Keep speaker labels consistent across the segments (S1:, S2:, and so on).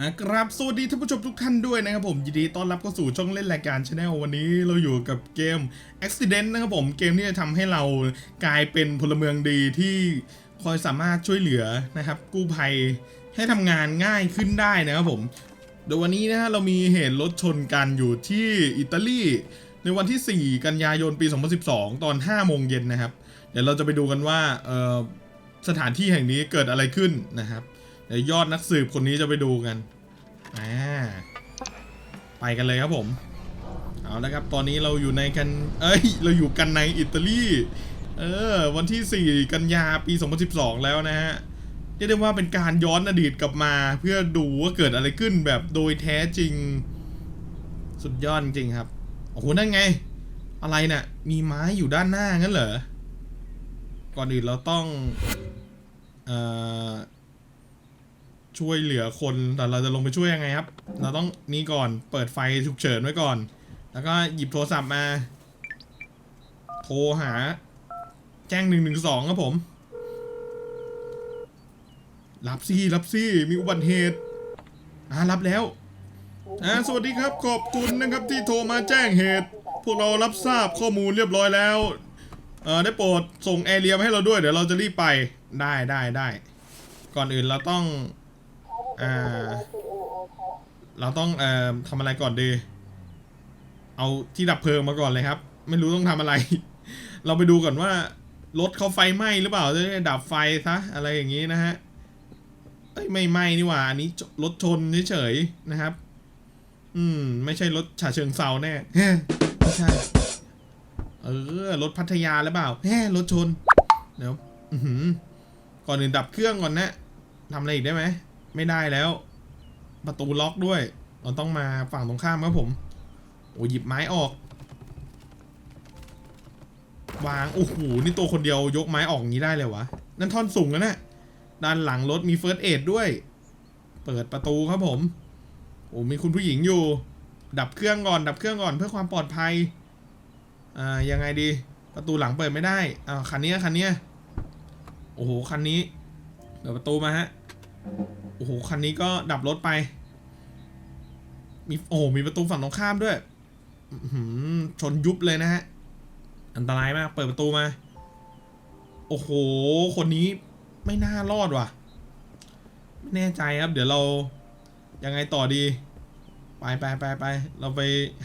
S1: ฮะครับสวัสดีท่านผู้ชมทุกท่านด้วยนะครับผมยินดีต้อนรับเข้าสู่ช่องเล่นรายการชาแนลวันนี้เราอยู่กับเกม Accident นะครับผมเกมที่จะทำให้เรากลายเป็นพลเมืองดีที่คอยสามารถช่วยเหลือนะครับ กู้ภัยให้ทำงานง่ายขึ้นได้นะครับผมโดยวันนี้นะฮะเรามีเหตุรถชนกันอยู่ที่อิตาลีในวันที่ 4 กันยายนปี 2012 ตอน 5 โมงเย็นนะครับ เดี๋ยวเราจะไปดูกันว่าสถานที่แห่งนี้เกิดอะไรขึ้นนะครับ เดี๋ยวยอดนักสืบคนนี้จะไปดูกันอ่าไปกันเลยครับผม เอาละครับ ตอนนี้เราอยู่ในกัน เอ้ย เราอยู่กันในอิตาลี เออ วันที่ 4 กันยาปี 2012 แล้วนะฮะเรียกได้ว่าเป็นการย้อนอดีตกลับมา เพื่อดูว่าเกิดอะไรขึ้นแบบโดยแท้จริง สุดยอดจริงครับ โอ้โห นั่นไง อะไรเนี่ยมีไม้อยู่ด้านหน้างั้นเหรอ ก่อนอื่นเราต้อง เอ่อ ช่วยเหลือคนแต่เราจะลงไปช่วยยังไงครับ เราต้องนี่ก่อนเปิดไฟฉุกเฉินไว้ก่อน แล้วก็หยิบโทรศัพท์มา โทรหา แจ้งหนึ่งหนึ่งสองครับผม รับซี่รับซี่มีอุบัติเหตุอ่ารับแล้วอ่าสวัสดีครับขอบคุณนะครับที่โทรมาแจ้งเหตุ พวกเรารับทราบข้อมูลเรียบร้อยแล้วเอ่อได้โปรดส่งแอร์เรียมาให้เราด้วยเดี๋ยวเราจะรีบไปได้ได้ได้ก่อนอื่นเราต้อง อ่า เราต้องเอ่อทำอะไรก่อนดี เอาที่ดับเพลิงมาก่อนเลยครับ ไม่รู้ต้องทำอะไร เราไปดูก่อนว่ารถเขาไฟไหม้หรือเปล่าจะได้ดับไฟซะอะไรอย่างนี้นะฮะเอ้ยไม่ไหม้นี่หว่าอันนี้รถชนเฉยๆนะครับ อืม ไม่ใช่รถฉาเชิงเซาแน่ไม่ใช่ เออรถพัทยาหรือเปล่าแฮ่รถชนเดี๋ยวก่อนอื่นดับเครื่องก่อนนะทำอะไรอีกได้ไหม ไม่ได้แล้ว ประตูล็อกด้วยเราต้องมาฝั่งตรงข้ามครับผม โอ้หยิบไม้ออก วาง โอ้โห นี่ตัวคนเดียวยกไม้ออกงนี้ได้เลยวะ นั่นท่อนสูงแล้วนะด้านหลังรถมีเฟิร์สเอดด้วย เปิดประตูครับผม โอ้มีคุณผู้หญิงอยู่ ดับเครื่องก่อน ดับเครื่องก่อนเพื่อความปลอดภัย อ่า ยังไงดี ประตูหลังเปิดไม่ได้ อ่า คันนี้คันนี้ โอ้โห คันนี้ เปิดประตูมาฮะ โอ้โหคันนี้ก็ดับรถไป มีโอ้โหมีประตูฝั่งตรงข้ามด้วยชนยุบเลยนะฮะ อันตรายมาก เปิดประตูมา โอ้โห คนนี้ไม่น่ารอดว่ะ ไม่แน่ใจครับ เดี๋ยวเรายังไงต่อดี ไปไปไปไป เราไป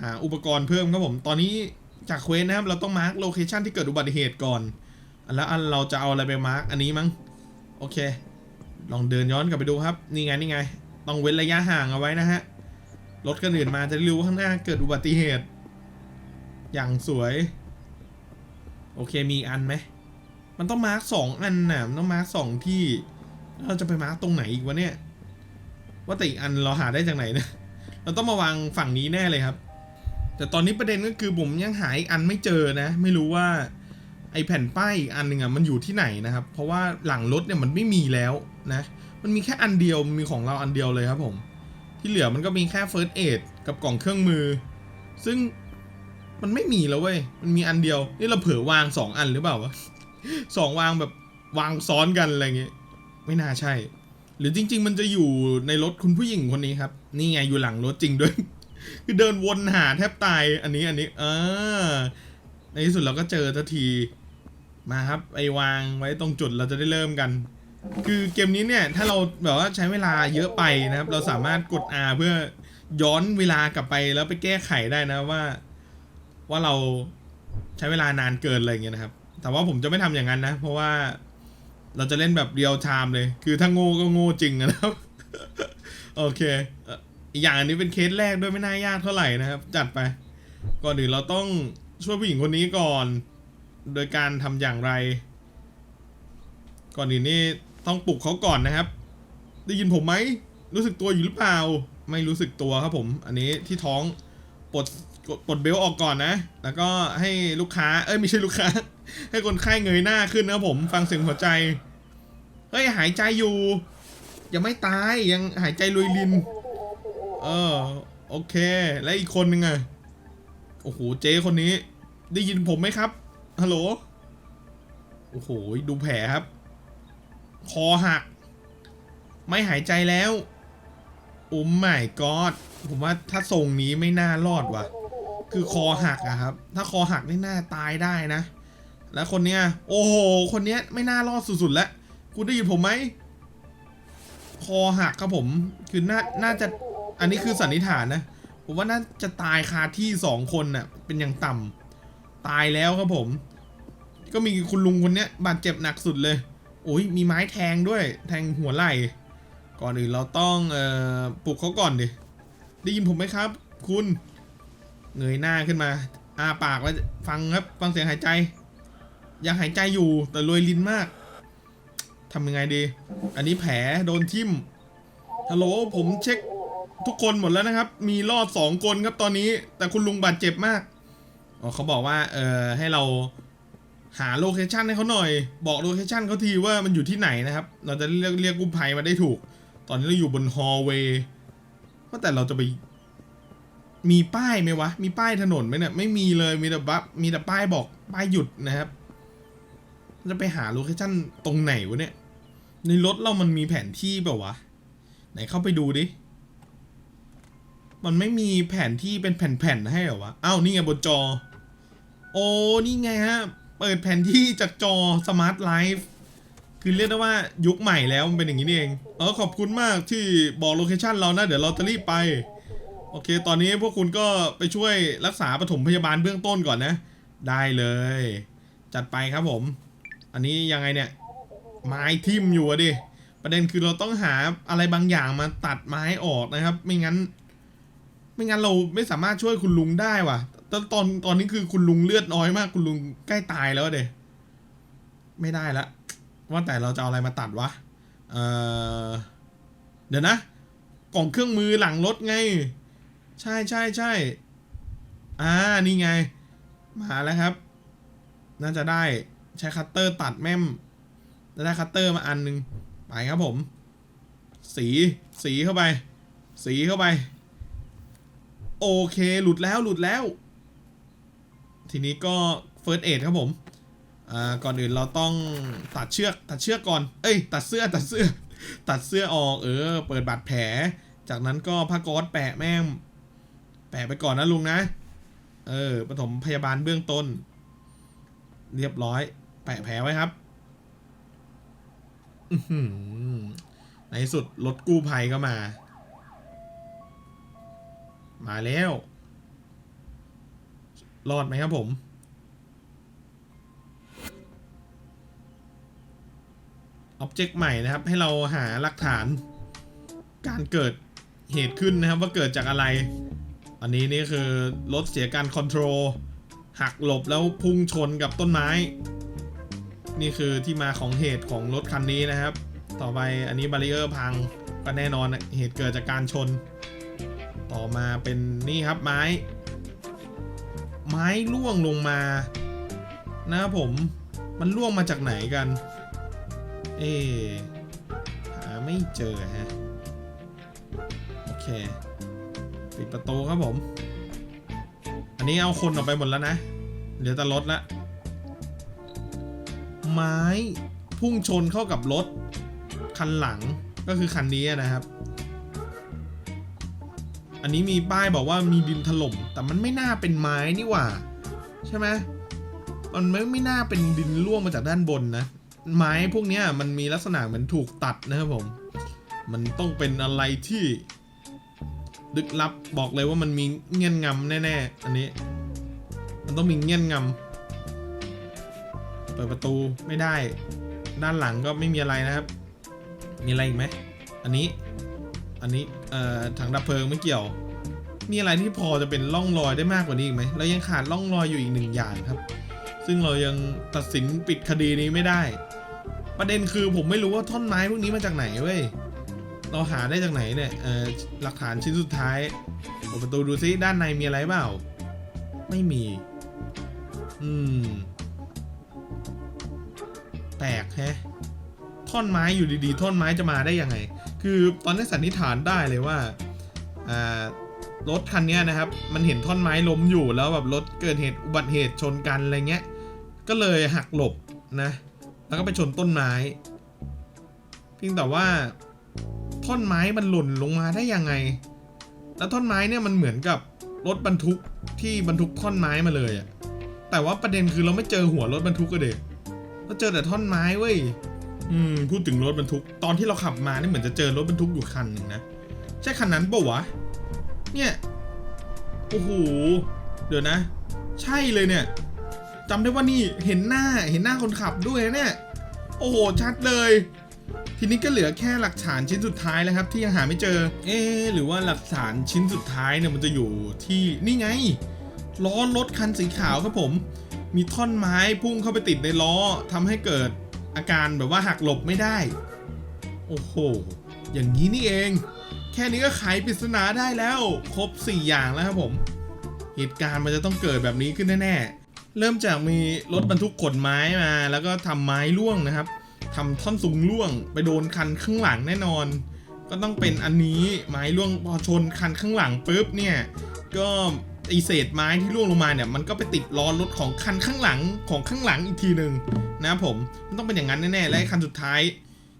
S1: หาอุปกรณ์เพิ่มครับผม ตอนนี้จากเควสนะครับ เราต้องมาร์กโลเคชันที่เกิดอุบัติเหตุก่อน แล้วอันเราจะเอาอะไรไปมาร์กอันนี้มั้ง โอเค ลองเดินย้อนกลับไปดูครับ นี่ไงนี่ไง ต้องเว้นระยะห่างเอาไว้นะฮะ รถคันอื่นมาจะรู้ว่าข้างหน้าเกิดอุบัติเหตุ อย่างสวย โอเคมีอันไหม มันต้องมาร์กสองอันน่ะ มันต้องมาร์กสองที่ เราจะไปมาร์กตรงไหนอีกวะเนี่ย ว่าแต่อีกอันเราหาได้จากไหนนะเราต้องมาวางฝั่งนี้แน่เลยครับ แต่ตอนนี้ประเด็นก็คือผมยังหาอีกอันไม่เจอนะ ไม่รู้ว่า ไอแผ่นป้ายอีกอันหนึ่งอะมันอยู่ที่ไหนนะครับ เพราะว่าหลังรถเนี่ยมันไม่มีแล้วนะ มันมีแค่อันเดียวมีของเราอันเดียวเลยครับผม ที่เหลือมันก็มีแค่ First Aid กับกล่องเครื่องมือ ซึ่งมันไม่มีแล้วเว้ย มันมีอันเดียว นี่เราเผลอวางสองอันหรือเปล่าวะสองวางแบบวางซ้อนกันอะไรเงี้ย ไม่น่าใช่ หรือจริง ๆ มันจะอยู่ในรถคุณผู้หญิงคนนี้ครับ นี่ไงอยู่หลังรถจริงด้วย คือเดินวนหาแทบตาย อันนี้อันนี้ เออ ในที่สุดเราก็เจอทันที มาครับไอวางไว้ตรงจุดเราจะได้เริ่มกัน คือเกมนี้เนี่ยถ้าเราแบบว่าใช้เวลาเยอะไปนะครับ เราสามารถกด R เพื่อย้อนเวลากลับไปแล้วไปแก้ไขได้นะว่า ว่าเราใช้เวลานานเกินอะไรเงี้ยนะครับ แต่ว่าผมจะไม่ทำอย่างนั้นนะ เพราะว่าเราจะเล่นแบบเรียลไทม์เลย คือถ้าโง่ก็โง่จริงนะครับ โอเคอีกอย่างอันนี้เป็นเคสแรกด้วยไม่น่ายากเท่าไหร่นะครับ จัดไป ก่อนอื่นเราต้องช่วยผู้หญิงคนนี้ก่อน โดยการทำอย่างไร ก่อนอื่นนี่ต้องปลุกเขาก่อนนะครับ ได้ยินผมไหม รู้สึกตัวอยู่หรือเปล่า ไม่รู้สึกตัวครับผม อันนี้ที่ท้องปลดปลดเบลต์ออกก่อนนะ แล้วก็ให้ลูกค้า เอ้ยไม่ใช่ลูกค้า ให้คนไข้เงยหน้าขึ้นนะครับผม ฟังเสียงหัวใจ เฮ้ยหายใจอยู่ ยังไม่ตายยังหายใจลุยลิน เออโอเค และอีกคนนึงอะโอ้โหเจ๊คนนี้ ได้ยินผมไหมครับ ฮัลโหล โอ้โห ดูแผลครับ คอหัก ไม่หายใจแล้ว โอ้ไม่กอดผมว่าถ้าทรงนี้ไม่น่ารอดว่ะ คือคอหักอะครับ ถ้าคอหักนี่น่าตายได้นะ แล้วคนเนี้ย โอ้โห คนเนี้ยไม่น่ารอดสุดๆแล้ว คุณได้ยินผมไหม คอหักครับผม คือน่า น่าจะ อันนี้คือสันนิษฐานนะ ผมว่าน่าจะตายคาที่สองคนน่ะ เป็นอย่างต่ำ ตายแล้วครับผม ก็มีคุณลุงคนนี้บาดเจ็บหนักสุดเลย โอ้ยมีไม้แทงด้วย แทงหัวไหล่ ก่อนอื่นเราต้องเอ่อปลุกเขาก่อนดิ ได้ยินผมไหมครับ คุณ เงยหน้าขึ้นมา อาปากแล้วฟังครับฟังเสียงหายใจ ยังหายใจอยู่แต่รวยลิ้นมากทำยังไงดี อันนี้แผลโดนทิ่ม ฮัลโหลผมเช็คทุกคนหมดแล้วนะครับ มีรอดสองคนครับตอนนี้ แต่คุณลุงบาดเจ็บมาก อ๋อเขาบอกว่าเออให้เราหาโลเคชันให้เขาหน่อย บอกโลเคชันเขาทีว่ามันอยู่ที่ไหนนะครับ เราจะเรียกเรียกกู้ภัยมาได้ถูก ตอนนี้เราอยู่บนฮอลเวย์ว่าแต่เราจะไป มีป้ายไหมวะ มีป้ายถนนไหมเนี่ย ไม่มีเลย มีแต่บัฟมีแต่ป้ายบอกป้ายหยุดนะครับ จะไปหาโลเคชันตรงไหนวะเนี่ย ในรถเรามันมีแผนที่เปล่าวะ ไหนเข้าไปดูดิ มันไม่มีแผนที่เป็นแผ่นๆให้เหรอวะ อ้าวนี่ไงบนจอ โอ้นี่ไงฮะ เปิดแผนที่จากจอ Smart Life คือเรียกได้ว่ายุคใหม่แล้วมันเป็นอย่างนี้เอง เออขอบคุณมากที่บอกโลเคชันเรานะ เดี๋ยวเราจะรีบไป โอเค ตอนนี้พวกคุณก็ไปช่วยรักษาปฐมพยาบาลเบื้องต้นก่อนนะ ได้เลย จัดไปครับผม อันนี้ยังไงเนี่ย ไม้ทิ่มอยู่อะดิ ประเด็นคือเราต้องหาอะไรบางอย่างมาตัดไม้ออกนะครับ ไม่งั้น ไม่งั้นเราไม่สามารถช่วยคุณลุงได้ว่ะ ตอนตอนตอนนี้คือคุณลุงเลือดน้อยมาก คุณลุงใกล้ตายแล้วเดไม่ได้ละ ว่าแต่เราจะเอาอะไรมาตัดวะ เออเดี๋ยวนะ กล่องเครื่องมือหลังรถไง ใช่ใช่ใช่อ่า นี่ไง มาแล้วครับ น่าจะได้ใช้คัตเตอร์ตัดแม่มจะได้คัตเตอร์มาอันหนึง ไปครับผม สี สีเข้าไป สีเข้าไป โอเค หลุดแล้ว หลุดแล้ว ทีนี้ก็เฟิร์สเอดครับผมอ่าก่อนอื่นเราต้องตัดเชือกตัดเชือกก่อน เอ้ย ตัดเสื้อตัดเสื้อ ตัดเสื้อออกเออ เปิดบาดแผล จากนั้นก็ผ้าก๊อซแปะแม่งแปะไปก่อนนะลุงนะ เออปฐมพยาบาลเบื้องต้น เรียบร้อย แปะแผลไว้ครับในสุดรถกู้ภัยก็มา มาแล้ว รอดไหมครับผม อ็อบเจกต์ใหม่นะครับ ให้เราหาหลักฐาน การเกิดเหตุขึ้นนะครับ ว่าเกิดจากอะไร อันนี้นี่คือ รถเสียการคอนโทรลหักหลบแล้วพุ่งชนกับต้นไม้ นี่คือที่มาของเหตุของรถคันนี้นะครับ ต่อไปอันนี้บารีเออร์พังก็แน่นอนอะเหตุเกิดจากการชน ต่อมาเป็นนี่ครับไม้ ไม้ล่วงลงมานะครับผมมันล่วงมาจากไหนกัน เอ๊ะหาไม่เจอฮะ โอเค ปิดประตูครับผม อันนี้เอาคนออกไปหมดแล้วนะ เหลือแต่รถละ ไม้พุ่งชนเข้ากับรถ คันหลังก็คือคันนี้นะครับ อันนี้มีป้ายบอกว่ามีดินถล่ม แต่มันไม่น่าเป็นไม้นี่หว่า ใช่ไหมมันไม่ไม่น่าเป็นดินร่วงมาจากด้านบนนะ ไม้พวกเนี้ยมันมีลักษณะเหมือนถูกตัดนะครับผม มันต้องเป็นอะไรที่ลึกลับบอกเลยว่ามันมีเงี้ยนงำแน่ๆ อันนี้ มันต้องมีเงี้ยนงำเปิดประตูไม่ได้ ด้านหลังก็ไม่มีอะไรนะครับ มีอะไรอีกไหม อันนี้ อันนี้เอ่อถังดับเพลิงไม่เกี่ยว มีอะไรที่พอจะเป็นร่องรอยได้มากกว่านี้อีกไหมเรายังขาดร่องรอยอยู่อีกหนึ่งอย่างครับ ซึ่งเรายังตัดสินปิดคดีนี้ไม่ได้ ประเด็นคือผมไม่รู้ว่าท่อนไม้พวกนี้มาจากไหนเว้ยเราหาได้จากไหนเนี่ยเอ่อหลักฐานชิ้นสุดท้ายเปิดประตูดูซิด้านในมีอะไรเปล่า ไม่มี อืม แปลกแฮะท่อนไม้อยู่ดีๆ ท่อนไม้จะมาได้ยังไง คือตอนนี้สันนิษฐานได้เลยว่า อ่ารถคันนี้นะครับ มันเห็นท่อนไม้ล้มอยู่แล้วแบบรถเกิดเหตุอุบัติเหตุชนกันอะไรเงี้ย ก็เลยหักหลบนะ แล้วก็ไปชนต้นไม้ เพียงแต่ว่า ท่อนไม้มันหล่นลงมาได้ยังไง แล้วท่อนไม้เนี่ยมันเหมือนกับรถบรรทุกที่บรรทุกท่อนไม้มาเลยอะแต่ว่าประเด็นคือเราไม่เจอหัวรถบรรทุกก็เด็กเราเจอแต่ท่อนไม้เว้ย อืมพูดถึงรถบรรทุกตอนที่เราขับมานี่เหมือนจะเจอรถบรรทุกอยู่คันหนึ่งนะใช่คันนั้นปะวะเนี่ยโอ้โหเดี๋ยวนะ ใช่เลยเนี่ยจำได้ว่านี่เห็นหน้าเห็นหน้าคนขับด้วยนะเนี่ยโอ้โหชัดเลย ทีนี้ก็เหลือแค่หลักฐานชิ้นสุดท้ายแล้วครับ ที่ยังหาไม่เจอ เอ๊ะหรือว่าหลักฐานชิ้นสุดท้ายเนี่ยมันจะอยู่ที่นี่ไงล้อรถคันสีขาวครับผม มีท่อนไม้พุ่งเข้าไปติดในล้อทำให้เกิด อาการแบบว่าหักหลบไม่ได้ โอ้โห อย่างนี้นี่เอง แค่นี้ก็ไขปริศนาได้แล้ว ครบ 4 อย่างแล้วครับผม เหตุการณ์มันจะต้องเกิดแบบนี้ขึ้นแน่ๆ เริ่มจากมีรถบรรทุกขนไม้มา แล้วก็ทำไม้ร่วงนะครับทำท่อนสูงร่วง ไปโดนคันข้างหลังแน่นอน ก็ต้องเป็นอันนี้ไม้ร่วงพอชนคันข้างหลังปุ๊บเนี่ย ก็ ไอเศษไม้ที่ร่วงลงมาเนี่ยมันก็ไปติดล้อรถของคันข้างหลังของข้างหลังอีกทีหนึ่งนะครับผมมันต้องเป็นอย่างนั้นแน่ๆและคันสุดท้าย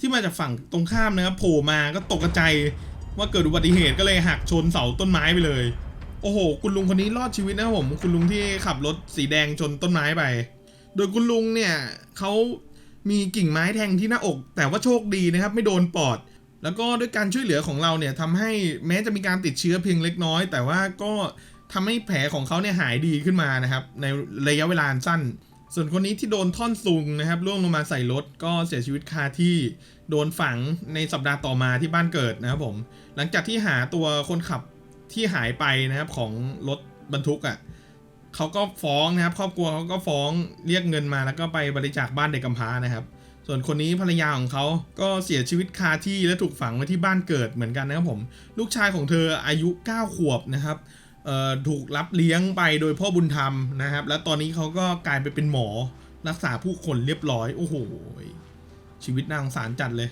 S1: ที่มาจากฝั่งตรงข้ามนะครับโผล่มาก็ตกกระจว่าเกิดอุบัติเหตุก็เลยหักชนเสาต้นไม้ไปเลย โอ้โห คุณลุงคนนี้รอดชีวิตนะครับผม คุณลุงที่ขับรถสีแดงชนต้นไม้ไป โดยคุณลุงเนี่ยเขามีกิ่งไม้แทงที่หน้าอก แต่ว่าโชคดีนะครับ ไม่โดนปอด แล้วก็ด้วยการช่วยเหลือของเราเนี่ยทำให้แม้จะมีการติดเชื้อเพียงเล็กน้อย แต่ว่าก็ ทำให้แผลของเขาเนี่ยหายดีขึ้นมานะครับ ในระยะเวลาสั้น ส่วนคนนี้ที่โดนท่อนซุงนะครับล่วงลงมาใส่รถก็เสียชีวิตคาที่โดนฝังในสัปดาห์ต่อมาที่บ้านเกิดนะครับผม หลังจากที่หาตัวคนขับที่หายไปนะครับของรถบรรทุกอะ่ะเขาก็ฟ้องนะครับ ครอบครัวเขาก็ฟ้องเรียกเงินมาแล้วก็ไปบริจาคบ้านเด็กกำพร้านะครับ ส่วนคนนี้ภรรยาของเขาก็เสียชีวิตคาที่และถูกฝังไว้ที่บ้านเกิดเหมือนกันนะครับผม ลูกชายของเธออายุ 9 ขวบนะครับ ถูกรับเลี้ยงไปโดยพ่อบุญธรรมนะครับ แล้วตอนนี้เขาก็กลายไปเป็นหมอรักษาผู้คนเรียบร้อย โอ้โห ชีวิตนางสารจัดเลย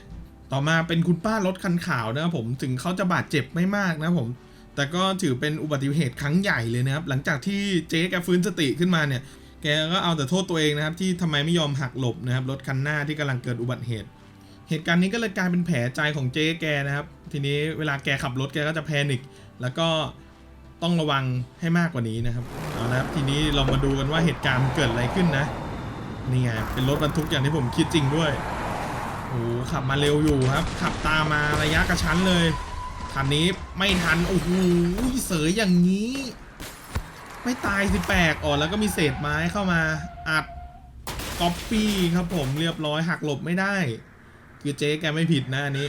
S1: ต่อมาเป็นคุณป้ารถคันขาวนะครับผมถึงเขาจะบาดเจ็บไม่มากนะครับผม แต่ก็ถือเป็นอุบัติเหตุครั้งใหญ่เลยนะครับ หลังจากที่เจ๊แกฟื้นสติขึ้นมาเนี่ย แกก็เอาแต่โทษตัวเองนะครับ ที่ทำไมไม่ยอมหักหลบนะครับรถคันหน้าที่กำลังเกิดอุบัติเหตุ เหตุการณ์นี้ก็เลยกลายเป็นแผลใจของเจ๊แกนะครับ ทีนี้เวลาแกขับรถแกก็จะแพนิคแล้วก็ ต้องระวังให้มากกว่านี้นะครับเอาละครับทีนี้เรามาดูกันว่าเหตุการณ์เกิดอะไรขึ้นนะนี่ไงเป็นรถบรรทุกอย่างที่ผมคิดจริงด้วยโอ้โหขับมาเร็วอยู่ครับ ขับตามมาระยะกระชั้นเลยคันนี้ไม่ทันโอ้โหเสยอย่างนี้ ไม่ตายสิแปลกอ่อนแล้วก็มีเศษไม้เข้ามาอัดก๊อปปี้ครับผมเรียบร้อยหักหลบไม่ได้ คือเจ๊แกไม่ผิดนะอันนี้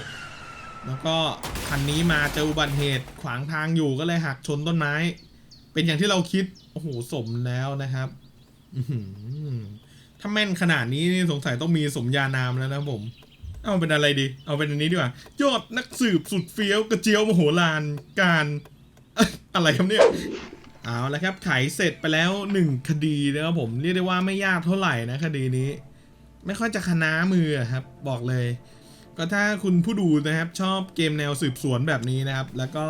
S1: แล้วก็คันนี้มาเจออุบัติเหตุขวางทางอยู่ก็เลยหักชนต้นไม้ เป็นอย่างที่เราคิด โอ้โห สมแล้วนะครับถ้าแม่นขนาดนี้สงสัยต้องมีสมญานามแล้วนะผม เอาเป็นอะไรดี เอาเป็นอันนี้ดีกว่า ยอดนักสืบสุดเฟี้ยวกระเจียวมโหฬารการอะไรครับเนี่ยเอาละครับไขเสร็จไปแล้วหนึ่งคดีนะครับผมเรียกได้ว่าไม่ยากเท่าไหร่นะคดีนี้ ไม่ค่อยจะคณามืออะครับ บอกเลย ก็ถ้าคุณผู้ดูนะครับชอบเกมแนวสืบสวนแบบนี้นะครับ แล้วก็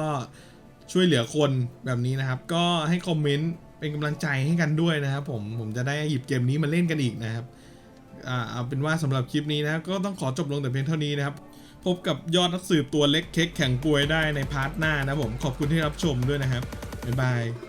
S1: ช่วยเหลือคนแบบนี้นะครับ ก็ให้คอมเมนต์เป็นกำลังใจให้กันด้วยนะครับ ผมผมจะได้หยิบเกมนี้มาเล่นกันอีกนะครับอ่าเอาเป็นว่าสำหรับคลิปนี้นะครับก็ต้องขอจบลงแต่เพียงเท่านี้นะครับ พบกับยอดนักสืบตัวเล็กเค้กแข็งป่วยได้ในพาร์ทหน้านะผมขอบคุณที่รับชมด้วยนะครับบ๊ายบาย